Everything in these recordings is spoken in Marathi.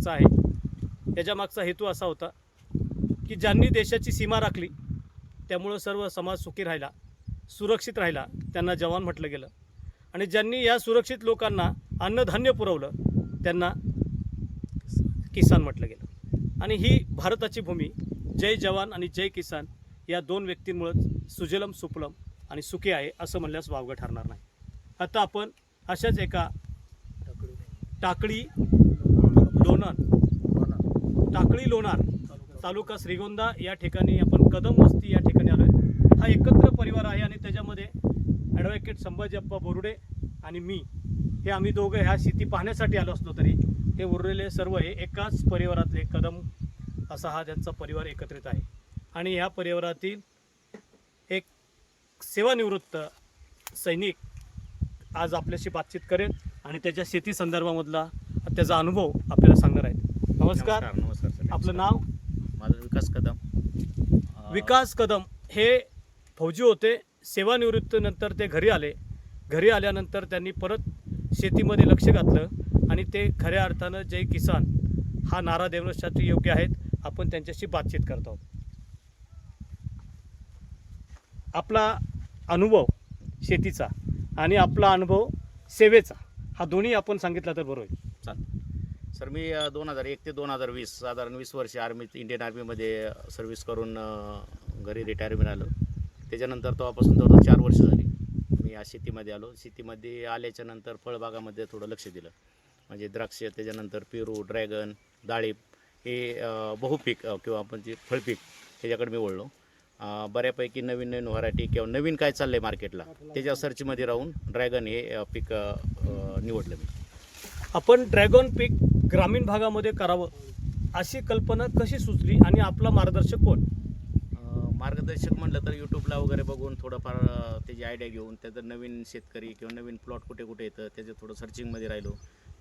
चा आहे. याच्या मागचा हेतू असा होता की ज्यांनी देशाची सीमा राखली त्यामुळं सर्व समाज सुखी राहिला सुरक्षित राहिला त्यांना जवान म्हटलं गेलं. आणि ज्यांनी या सुरक्षित लोकांना अन्नधान्य पुरवलं त्यांना किसान म्हटलं गेलं. आणि ही भारताची भूमी जय जवान आणि जय किसान या दोन व्यक्तींमुळंच सुजलम सुफलम आणि सुखी आहे असं म्हणल्यास वावगं ठरणार नाही. आता आपण अशाच एका टाकळी टाकळी लोणार तालुका श्रीगोंदा या ठिकाणी आपण कदम वस्ती या ठिकाणी आलो हा एकत्र परिवार आहे आणि त्याच्यामध्ये ॲडव्होकेट संभाजी अप्पा बोरुडे आणि मी हे आम्ही दोघं ह्या शेती पाहण्यासाठी आलो असलो तरी हे उरलेले सर्व हे एकाच परिवारातले कदम असा हा त्यांचा परिवार एकत्रित आहे. आणि ह्या परिवारातील एक सेवानिवृत्त सैनिक आज आपल्याशी बातचीत करेल आणि त्याच्या शेती संदर्भामधला त्याचा अनुभव आपल्याला सांगणार आहेत. नमस्कार. नमस्कार सर आपलं नाव? माझं विकास कदम. अं, विकास कदम. हे फौजी होते. सेवानिवृत्तीनंतर ते घरी आले. घरी आल्यानंतर त्यांनी परत शेतीमध्ये लक्ष घातलं आणि ते खऱ्या अर्थानं जय किसान हा नारा देण्यासाठी योग्य आहेत. आपण त्यांच्याशी बातचीत करत आहोत. आपला अनुभव शेतीचा आणि आपला अनुभव सेवेचा हा दोन्ही आपण सांगितला तर बरोबर होईल. चालेल. सर मी दोन हजार एक ते दोन हजार वीस साधारण वीस वर्ष आर्मीत इंडियन आर्मीमध्ये सर्व्हिस करून घरी रिटायरमेंट आलो. त्याच्यानंतर तेव्हापासून जवळजवळ चार वर्ष झाली. मी या शेतीमध्ये आलो. शेतीमध्ये आल्याच्यानंतर फळबागामध्ये थोडं लक्ष दिलं. म्हणजे द्राक्ष त्याच्यानंतर पेरू ड्रॅगन डाळिंब हे बहुपीक किंवा आपण जे फळपीक ह्याच्याकडे मी वळलो. बऱ्यापैकी नवीन नवीन व्हरायटी किंवा नवीन काय चाललं आहे मार्केटला त्याच्या सर्चमध्ये राहून ड्रॅगन हे पीक निवडलं मी. आपण ड्रॅगन पीक ग्रामीण भागामध्ये करावं अशी कल्पना कशी सुचली आणि आपला मार्गदर्शक कोण? मार्गदर्शक म्हटलं तर यूट्यूबला वगैरे बघून थोडंफार त्याची आयडिया घेऊन त्याचं नवीन शेतकरी किंवा नवीन प्लॉट कुठे कुठे येतं त्याचं थोडं सर्चिंगमध्ये राहिलो.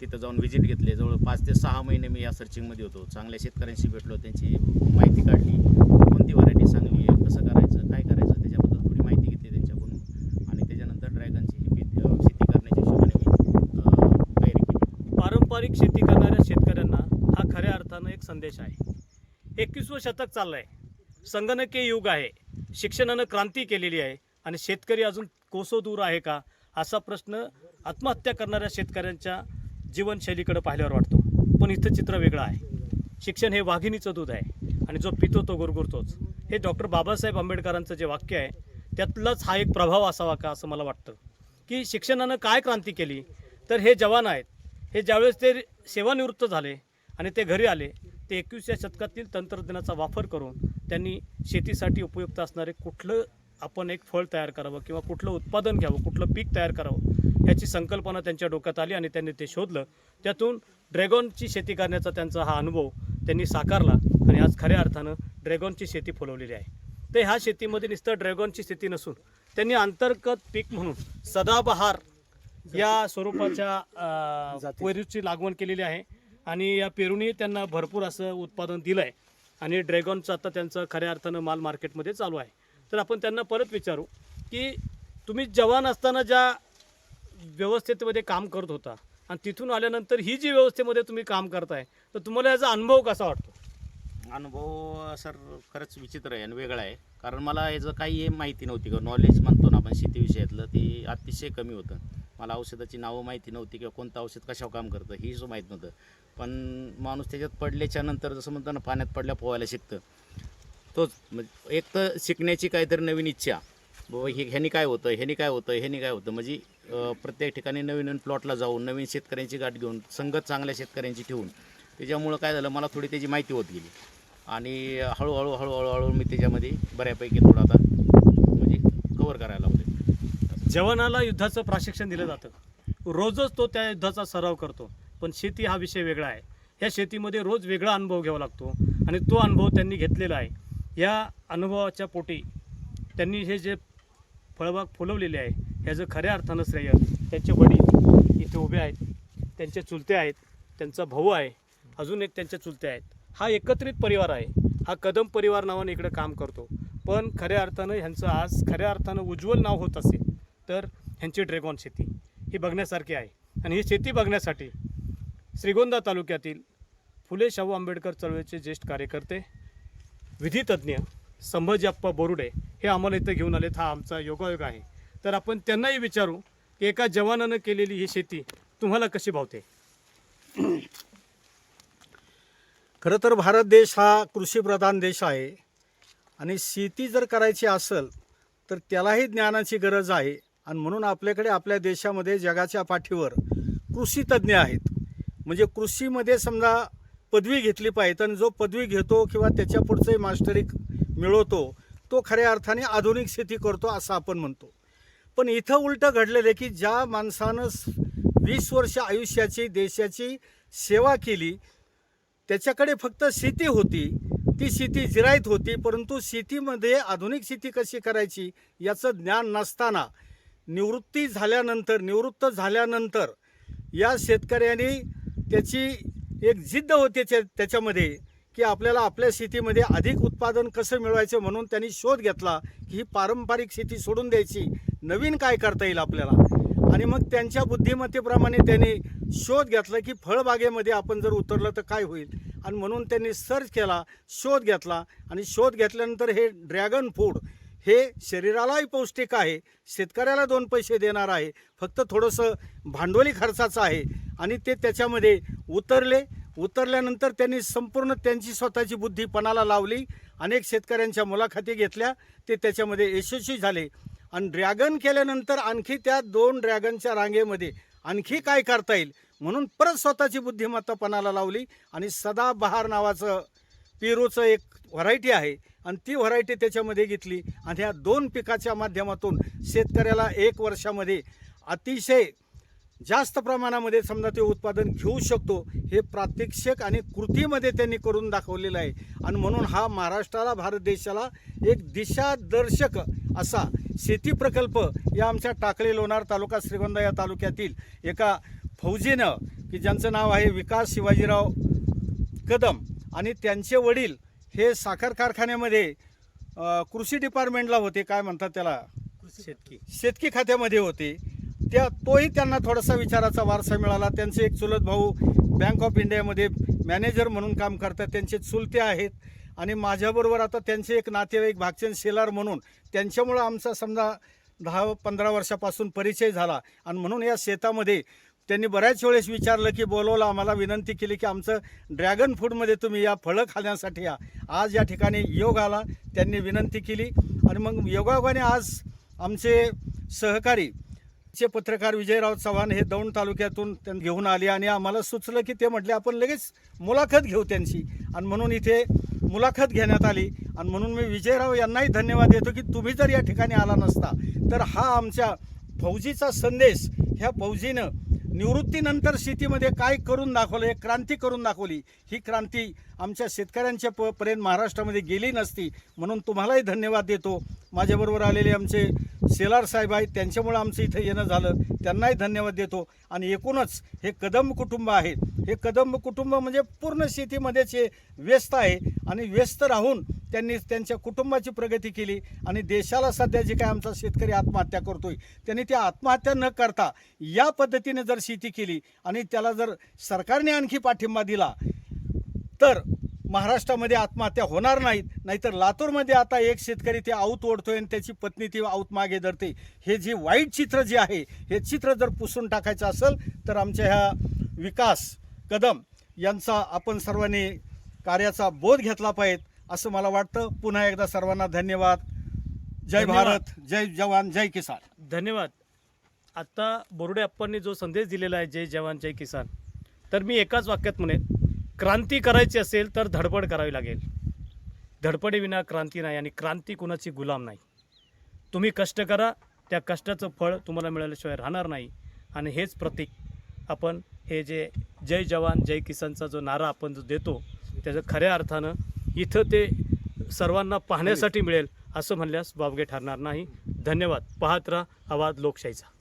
तिथं जाऊन व्हिजिट घेतले. जवळ पाच ते सहा महिने मी या सर्चिंगमध्ये होतो. चांगल्या शेतकऱ्यांशी भेटलो त्यांची माहिती काढली. कोणती व्हरायटी चांगली आहे कसं करायचं काय करायचं त्याच्याबद्दल थोडी माहिती घेतली त्यांच्याकडून. आणि त्याच्यानंतर ड्रॅगनची शेती करण्याच्या हिशोबाने मी तयारी केली. पारंपरिक शेती करणाऱ्या शेतकऱ्यांना हा खऱ्या अर्थानं एक संदेश आहे. एकवीसवं शतक चाललं आहे संगणकीय युग आहे. शिक्षणानं क्रांती केलेली आहे. आणि शेतकरी अजून कोसो दूर आहे का असा प्रश्न आत्महत्या करणाऱ्या शेतकऱ्यांच्या जीवनशैलीकडे पाहिल्यावर वाटतो. पण इथं चित्र वेगळं आहे. शिक्षण हे वाघिणीचं दूध आहे. आणि जो पितो तो गुरगुरतोच. हे डॉक्टर बाबासाहेब आंबेडकरांचं जे वाक्य आहे त्यातलाच हा एक प्रभाव असावा का असं मला वाटतं. की शिक्षणानं काय क्रांती केली? तर हे जवान आहेत. हे ज्यावेळेस ते सेवानिवृत्त झाले आणि ते घरी आले ते एकवीसव्या शतकातील तंत्रज्ञानाचा वापर करून त्यांनी शेतीसाठी उपयुक्त असणारे कुठलं आपण एक फळ तयार करावं किंवा कुठलं उत्पादन घ्यावं कुठलं पीक तयार करावं याची संकल्पना त्यांच्या डोक्यात आली आणि त्यांनी ते शोधलं. त्यातून ड्रॅगॉनची शेती करण्याचा त्यांचा हा अनुभव त्यांनी साकारला आणि आज खऱ्या अर्थानं ड्रॅगॉनची शेती फुलवलेली आहे. तर ह्या शेतीमध्ये नुसतं ड्रॅगॉनची शेती नसून त्यांनी अंतर्गत पीक म्हणून सदाबहार या स्वरूपाच्या पेरूची लागवड केलेली आहे. आणि या पेरूने त्यांना भरपूर असं उत्पादन दिलं आहे आणि ड्रॅगनचं आता त्यांचं खऱ्या अर्थानं माल मार्केटमध्ये चालू आहे. तर आपण त्यांना परत विचारू की तुम्ही जवान असताना ज्या व्यवस्थेमध्ये काम करत होता आणि तिथून आल्यानंतर ही जी व्यवस्थेमध्ये तुम्ही काम करताय तर तुम्हाला याचा अनुभव कसा वाटतो? अनुभव सर खरंच विचित्र आहे आणि वेगळा आहे. कारण मला याचं काही माहिती नव्हती किंवा नॉलेज म्हणतो ना आपण शेतीविषयातलं ती अतिशय कमी होतं. मला औषधाची नावं माहिती नव्हती किंवा कोणतं औषध कशावर काम करतं ही सुद्धा माहीत नव्हतं. पण माणूस त्याच्यात पडल्याच्या नंतर जसं म्हणतो ना पाण्यात पडल्या पोहायला शिकतं. तोच म्हणजे एक तर शिकण्याची काहीतरी नवीन इच्छा. बाबा हे ह्यानी काय होतं ह्यानी काय होतं ह्यानी काय होतं? म्हणजे प्रत्येक ठिकाणी नवीन नवीन प्लॉटला जाऊन नवीन शेतकऱ्यांची गाठ घेऊन संगत चांगल्या शेतकऱ्यांची ठेवून त्याच्यामुळं काय झालं मला थोडी त्याची माहिती होत गेली. आणि हळूहळू हळूहळू हळू मी त्याच्यामध्ये बऱ्यापैकी थोडा आता म्हणजे कवर करायला लागले जवानाला युद्धाचं प्रशिक्षण दिलं जातं. रोजच तो त्या युद्धाचा सराव करतो. पण शेती हा विषय वेगळा आहे. या शेतीमध्ये रोज वेगळा अनुभव घ्यावा लागतो आणि तो अनुभव त्यांनी घेतलेला आहे. या अनुभवाच्या पोटी त्यांनी हे जे फळबाग फुलवलेले आहे ह्याचं खऱ्या अर्थानं श्रेय त्यांचे वडील इथे उभे आहेत त्यांचे चुलते आहेत त्यांचा भाऊ आहे अजून एक त्यांचे चुलते आहेत. हा एकत्रित परिवार आहे. हा कदम परिवार नावाने इकडं काम करतो. पण खऱ्या अर्थानं ह्यांचं आज खऱ्या अर्थानं उज्ज्वल नाव होत असेल तर ह्यांची ड्रॅगॉन शेती ही बघण्यासारखी आहे. आणि ही शेती बघण्यासाठी श्रीगोंदा तालुक्यातील फुले शाहू आंबेडकर चळवळीचे ज्येष्ठ कार्यकर्ते विधितज्ञ संभाजीप्पा बोरुडे हे आम्हाला इथं घेऊन आलेत. हा आमचा योगायोग आहे. तर आपण त्यांनाही विचारू की एका जवानानं केलेली ही शेती तुम्हाला कशी भावते? खरं तर भारत देश हा कृषीप्रधान देश आहे. आणि शेती जर करायची असेल तर त्यालाही ज्ञानाची गरज आहे. आणि म्हणून आपल्याकडे आपल्या देशामध्ये जगाच्या पाठीवर कृषीतज्ञ आहेत. म्हणजे कृषीमध्ये समजा पदवी घेतली पाहिजे आणि जो पदवी घेतो किंवा त्याच्या पुढचंही मास्टरी मिळवतो तो खऱ्या अर्थाने आधुनिक शेती करतो असं आपण म्हणतो. पण इथं उलटं घडलेलं आहे की ज्या माणसानं वीस वर्ष आयुष्याची देशाची सेवा केली त्याच्याकडे फक्त शेती होती. ती शेती जिरायत होती परंतु शेतीमध्ये आधुनिक शेती कशी करायची याचं ज्ञान नसताना निवृत्ती झाल्यानंतर निवृत्त झाल्यानंतर या शेतकऱ्याने त्याची एक जिद्द होती त्याच्यामध्ये की आपल्याला आपल्या शेतीमध्ये अधिक उत्पादन कसं मिळवायचं म्हणून त्यांनी शोध घेतला की ही पारंपरिक शेती सोडून द्यायची. नवीन काय करता येईल आपल्याला? आणि मग त्यांच्या बुद्धिमत्तेप्रमाणे त्यांनी शोध घेतला की फळबागेमध्ये आपण जर उतरलं तर काय होईल? आणि म्हणून त्यांनी सर्च केला शोध घेतला आणि शोध घेतल्यानंतर हे ड्रॅगन फूड हे शरीरालाही पौष्टिक आहे शेतकऱ्याला दोन पैसे देणार आहे फक्त थोडंसं भांडवली खर्चाचं आहे आणि ते त्याच्यामध्ये उतरले. उतरल्यानंतर त्यांनी संपूर्ण त्यांची स्वतःची बुद्धी पणाला लावली. अनेक शेतकऱ्यांच्या मुलाखती घेतल्या. ते त्याच्यामध्ये यशस्वी झाले. आणि ड्रॅगन केल्यानंतर आणखी त्या दोन ड्रॅगनच्या रांगेमध्ये आणखी काय करता येईल म्हणून परत स्वतःची बुद्धिमत्ता पणाला लावली आणि सदाबहार नावाचं पेरूचं एक व्हरायटी आहे. आणि ती व्हरायटी त्याच्यामध्ये घेतली. आणि ह्या दोन पिकाच्या माध्यमातून शेतकऱ्याला एक वर्षामध्ये अतिशय जास्त प्रमाणामध्ये समजा ते उत्पादन घेऊ शकतो हे प्रात्यक्षिक आणि कृतीमध्ये त्यांनी करून दाखवलेलं आहे. आणि म्हणून हा महाराष्ट्राला भारत देशाला एक दिशादर्शक असा शेती प्रकल्प या आमच्या टाकळी लोणार तालुका श्रीगोंदा या तालुक्यातील एका फौजीनं की ज्यांचं नाव आहे विकास शिवाजीराव कदम आणि त्यांचे वडील हे साखर कारखान्यामध्ये कृषी डिपार्टमेंटला होते काय म्हणतात त्याला? शेतकी. शेतकी खात्यामध्ये होते. त्या तोही त्यांना थोडासा विचाराचा वारसा मिळाला. त्यांचे एक चुलत भाऊ बँक ऑफ इंडियामध्ये मॅनेजर म्हणून काम करतात. त्यांचे चुलते आहेत. आणि माझ्याबरोबर आता त्यांचे एक नातेवाईक भागचंद शेलार म्हणून त्यांच्यामुळं आमचा समजा दहा पंधरा वर्षापासून परिचय झाला. आणि म्हणून या शेतामध्ये त्यांनी बऱ्याच वेळेस विचारलं की बोलवलं आम्हाला विनंती केली की आमचं ड्रॅगन फूडमध्ये तुम्ही या फळं खाण्यासाठी या. आज या ठिकाणी योग आला त्यांनी विनंती केली. आणि मग योगायोगाने आज आमचे सहकारी चे पत्रकार विजयराव चव्हाण हे दौंड तालुक्यातून त्यांना घेऊन आले आणि आम्हाला सुचलं की ते म्हटले आपण लगेच मुलाखत घेऊ त्यांची. आणि म्हणून इथे मुलाखत घेण्यात आली. आणि म्हणून मी विजयराव यांनाही धन्यवाद देतो की तुम्ही जर या ठिकाणी आला नसता तर हा आमच्या फौजीचा संदेश ह्या फौजीनं निवृत्तीनंतर शेतीमध्ये काय करून दाखवलं हे क्रांती करून दाखवली ही क्रांती आमच्या शेतकऱ्यांच्या प पर्यंत महाराष्ट्रामध्ये गेली नसती म्हणून तुम्हालाही धन्यवाद देतो. माझ्याबरोबर आलेले आमचे शेलार साहेब आहेत त्यांच्यामुळं आमचं इथं येणं झालं त्यांनाही धन्यवाद देतो. आणि एकूणच हे कदंब कुटुंब आहे हे कदंब कुटुंब म्हणजे पूर्ण शेतीमध्येच हे व्यस्त आहे. आणि व्यस्त राहून त्यांनी त्यांच्या कुटुंबाची प्रगती केली आणि देशाला सध्या जे काय आमचा शेतकरी आत्महत्या करतोय त्यांनी ती आत्महत्या न करता या पद्धतीने जर शेती केली आणि त्याला जर सरकारने आणखी पाठिंबा दिला तर महाराष्ट्रामध्ये आत्महत्या होणार नाहीत. नाहीतर लातूरमध्ये आता एक शेतकरी ते आऊत ओढतोय आणि त्याची पत्नी ती आऊत मागे धरते. हे जे वाईट चित्र जे आहे हे चित्र जर पुसून टाकायचं असेल तर आमच्या ह्या विकास कदम यांचा आपण सर्वांनी कार्याचा बोध घेतला पाहिजे. असं मला वाटतं. पुन्हा एकदा सर्वांना धन्यवाद. जय. भारत. जय जवान जय किसान. धन्यवाद. आत्ता बोरुडे अप्पांनी जो संदेश दिलेला आहे जय जवान जय किसान तर मी एकाच वाक्यात म्हणेन क्रांती करायची असेल तर धडपड करावी लागेल. धडपडीविना क्रांती नाही आणि क्रांती कुणाची गुलाम नाही. तुम्ही कष्ट करा त्या कष्टाचं फळ तुम्हाला मिळाल्याशिवाय राहणार नाही. आणि हेच प्रतीक आपण हे जे जय जवान जय किसानचा जो नारा आपण जो देतो त्याचं खऱ्या अर्थानं इथं ते सर्वांना पाहण्यासाठी मिळेल असं म्हणल्यास बाबगे ठरणार नाही. धन्यवाद. पाहत राहा आवाज लोकशाहीचा.